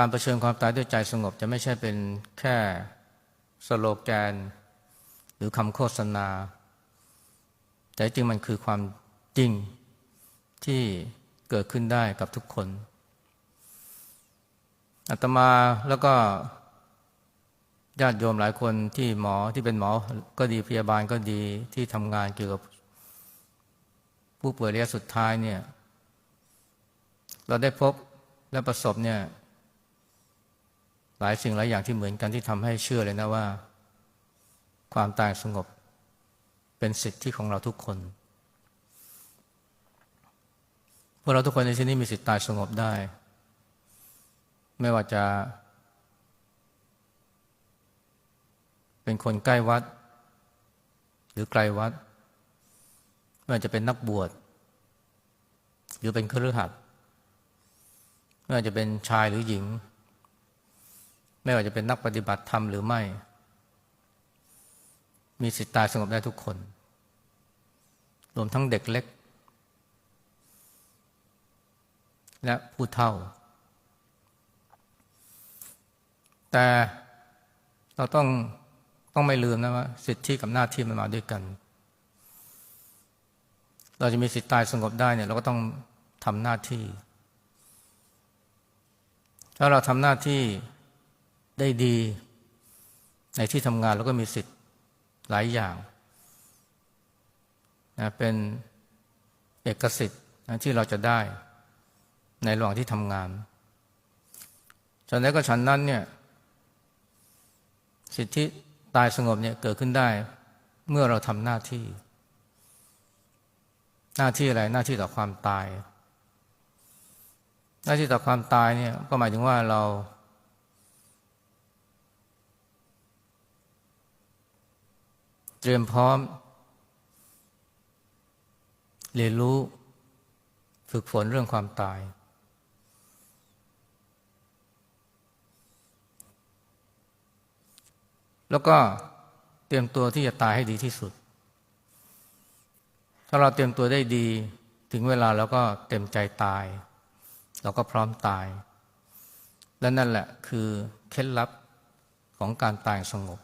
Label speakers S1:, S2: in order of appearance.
S1: การรเผชิญความตายด้วยใจสงบจะไม่ใช่เป็นแค่สโลแกน หรือคำโฆษณา แต่จริงมันคือความจริงที่เกิดขึ้นได้กับทุกคนอาตมาแล้วก็ญาติโยมหลายคนที่หมอที่เป็นหมอก็ดีพยาบาลก็ดีที่ทำงานเกี่ยวกับ ผู้ป่วยระยะสุดท้ายเนี่ย เราได้พบและประสบเนี่ย หลายสิ่งหลายอย่างที่เหมือนกันที่ทำให้เชื่อเลยนะว่า ความตายสงบเป็นสิทธิของเราทุกคนพวกเราทุกคนในที่นี้มีสิทธิตายสงบได้ ไม่ว่าจะ เป็นคนใกล้วัด หรือไกลวัด ไม่ว่าจะเป็นนักบวชหรือเป็นครือขัดไม่ว่าจะเป็นชายหรือหญิง ไม่ว่าจะเป็นนักปฏิบัติธรรมหรือไม่ มีสิทธิตายสงบได้ทุกคน รวมทั้งเด็กเล็ก และผู้เฒ่า แต่เราต้องต้องไม่ลืมนะว่า สิทธิกับหน้าที่มันมาด้วยกัน เราจะมีสิทธิตายสงบได้เนี่ยเราก็ต้องทำหน้าที่ ถ้าเราทำหน้าที่ ได้ดี ในที่ทำงานเราก็มีสิทธิ์หลายอย่างนะเป็นเอกสิทธิ์นะที่เราจะได้ในระหว่างที่ทำงานฉันนั้นก็ฉันนั้นเนี่ยสิทธิตายสงบเนี่ยเกิดขึ้นได้เมื่อเราทำหน้าที่ หน้าที่อะไรหน้าที่ต่อความตาย หน้าที่ต่อความตายเนี่ยก็หมายถึงว่าเรา เตรียมพร้อม เรียนรู้ฝึกฝนเรื่องความตาย แล้วก็เตรียมตัวที่จะตายให้ดีที่สุด ถ้าเราเตรียมตัวได้ดี ถึงเวลาเราก็เต็มใจตาย เราก็พร้อมตาย และนั่นแหละคือเคล็ดลับของการตายสงบ